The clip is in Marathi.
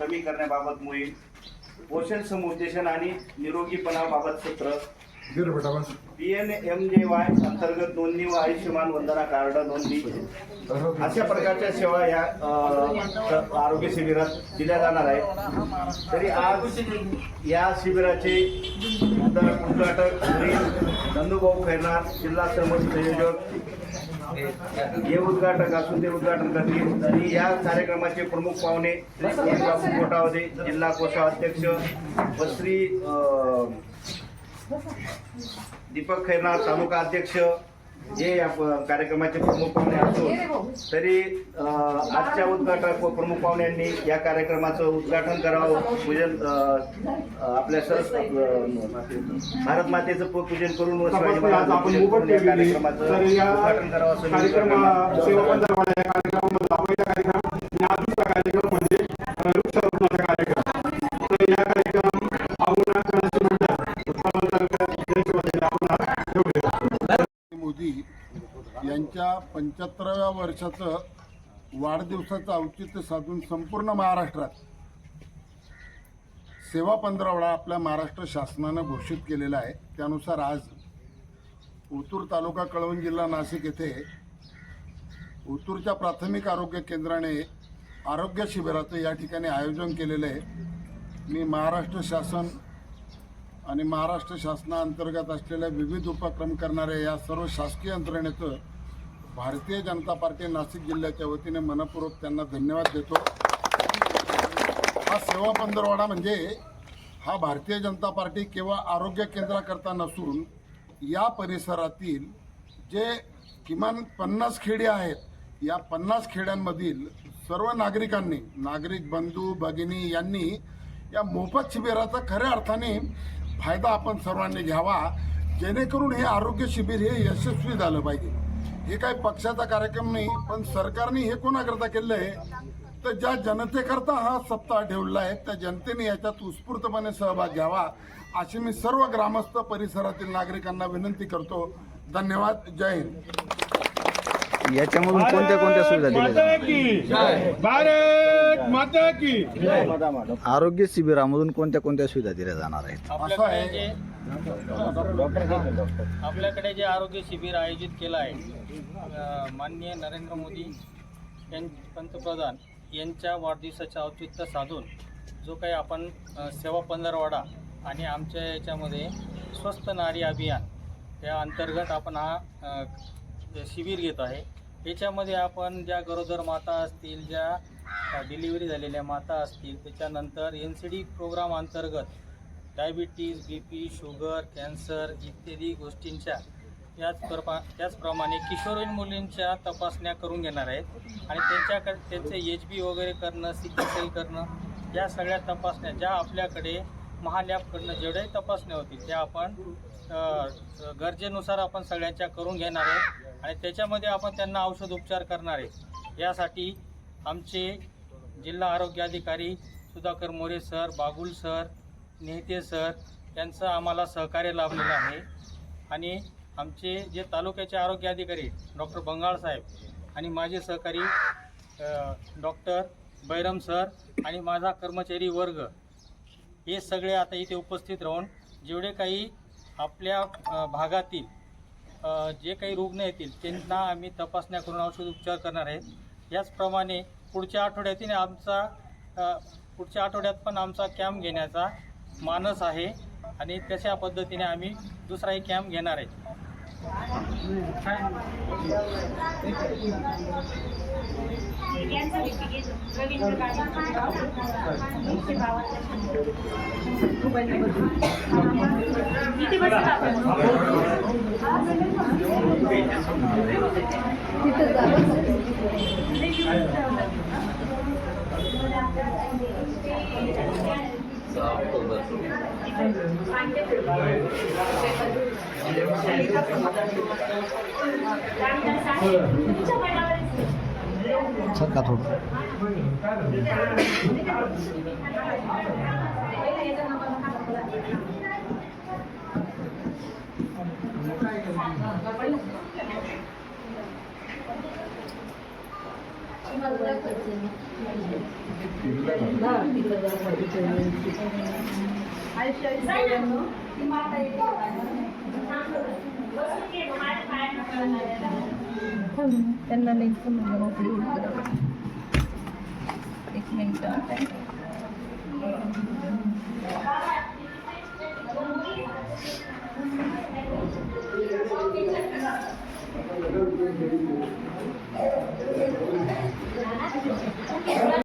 कमी करण्याबाबत मोहीम पोषण समुपदेशन आणि निरोगीपणाबाबत सत्र. P N M J Y अंतर्गत नोंदणी व आयुष्यमान वंदना कार्ड नोंदणी. अशा प्रकारच्या सेवा या आरोग्य शिबिरात दिल्या जाणार आहेत. तरी आज या शिबिराचे उद्घाटक श्री नंदूभाऊ खैरनार जिल्हा श्रम संयोजक हे उद्घाटक असून ते उद्घाटन करतील. आणि या कार्यक्रमाचे प्रमुख पाहुणे श्री बापू कोटावदे जिल्हा कोषाध्यक्ष व श्री दीपक खैरनार तालुका अध्यक्ष हे या प- कार्यक्रमाचे प्रमुख पाहुणे असून तरी आजच्या उद्घाटक व प्रमुख पाहुण्यांनी या कार्यक्रमाचं उद्घाटन करावं. पूजन आपल्या सर भारत मातेचं पू- पूजन करून कार्यक्रमाचं उद्घाटन करावं असं यांच्या पंच्याहत्तराव्या वर्षाचं वाढदिवसाचं औचित्य साधून संपूर्ण महाराष्ट्रात सेवा पंधरावडा आपल्या महाराष्ट्र शासनानं घोषित केलेला आहे. त्यानुसार आज ओतूर तालुका कळवण जिल्हा नाशिक येथे ओतूरच्या प्राथमिक आरोग्य केंद्राने आरोग्य शिबिराचं या ठिकाणी आयोजन केलेलं आहे. मी महाराष्ट्र शासन आणि महाराष्ट्र शासनाअंतर्गत असलेल्या विविध उपक्रम करणाऱ्या या सर्व शासकीय यंत्रणेचं भारतीय जनता पार्टी नाशिक जिल्ह्याच्या वतीने मनपूर्वक त्यांना धन्यवाद देतो. हा सेवा पंधरवाडा म्हणजे हा भारतीय जनता पार्टी केवळ आरोग्य केंद्राकरता नसून या परिसरातील जे किमान पन्नास खेडे आहेत या पन्नास खेड्यांमधील सर्व नागरिकांनी नागरिक बंधू भगिनी यांनी या मोफत शिबिराचा खऱ्या अर्थाने फायदा आपण सर्वांनी घ्यावा जेणेकरून हे आरोग्य शिबिर हे यशस्वी झालं पाहिजे. हे काही पक्षाचा कार्यक्रम नाही पण सरकारने हे कोणाकरता केलं आहे तर ज्या जनतेकरता हा सप्ताह ठेवला आहे त्या जनतेने याच्यात उत्स्फूर्तपणे सहभाग घ्यावा अशी मी सर्व ग्रामस्थ परिसरातील नागरिकांना विनंती करतो. धन्यवाद. जय हिंद. याच्यामधून कोणत्या कोणत्या सुविधा दिल्या जाणार भारत माता की. आरोग्य शिबिरामधून कोणत्या कोणत्या सुविधा दिल्या जाणार आहेत? असं आहे. आपल्याकडे जे आरोग्य शिबिर आयोजित केलं आहे माननीय नरेंद्र मोदी यां पंतप्रधान यांच्या वाढदिवसाचे औचित्य साधून जो काही आपण सेवा पंधरवाडा आणि आमच्या याच्यामध्ये स्वस्त नारी अभियान त्या अंतर्गत आपण हा शिबिर घेत आहे. याच्यामध्ये आपण ज्या गरोदर माता असतील ज्या डिलिव्हरी झालेल्या माता असतील त्याच्यानंतर एन सी डी प्रोग्राम अंतर्गत diabetes B P sugar cancer इत्यादी गोष्टींच्या याच प्रमा त्याचप्रमाणे किशोरवयीन मुलींच्या तपासण्या करून घेणार आहेत. आणि त्यांच्याकडे त्यांचे एच बी वगैरे करणं सिकल सेल करणं या सगळ्या तपासण्या ज्या आपल्याकडे महालॅबकडनं जेवढ्याही तपासण्या होतील त्या आपण गरजेनुसार आपण सगळ्यांच्या करून घेणार आहे आणि त्याच्यामध्ये आपण त्यांना औषध उपचार करणार आहे यासाठी आमचे जिल्हा आरोग्य अधिकारी Sudhakar More sir Bagul sir Nehte sir यांचं आम्हाला सहकार्य लाभलेलं आहे. आणि आमचे जे तालुक्याचे आरोग्य अधिकारी डॉक्टर बंगाळ साहेब आणि माझे सहकारी डॉक्टर बैरम सर आणि माझा कर्मचारी वर्ग हे सगळे आता इथे उपस्थित राहून जेवढे काही आपल्या भागातील जे काही रुग्ण येतील त्यांना आम्ही तपासण्या करून औषध उपचार करणार आहेत याचप्रमाणे पुढच्या आठवड्यातील आमचा पुढच्या आठवड्यात पण आमचा कॅम्प घेण्याचा मानस आहे आणि तशा पद्धतीने आम्ही दुसराही कॅम्प घेणार आहे. October. Saka thôi. Thank. त्यांना नाही एक मिनिट.